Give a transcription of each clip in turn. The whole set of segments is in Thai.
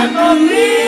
I Family.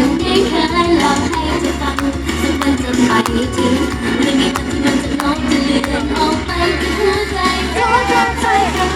ฉันได้แค่หอให้เธอฟังสักวันจะไปถึงไม่มีวันที่มันจะลบจะเลือนออกไปจาะรักใจ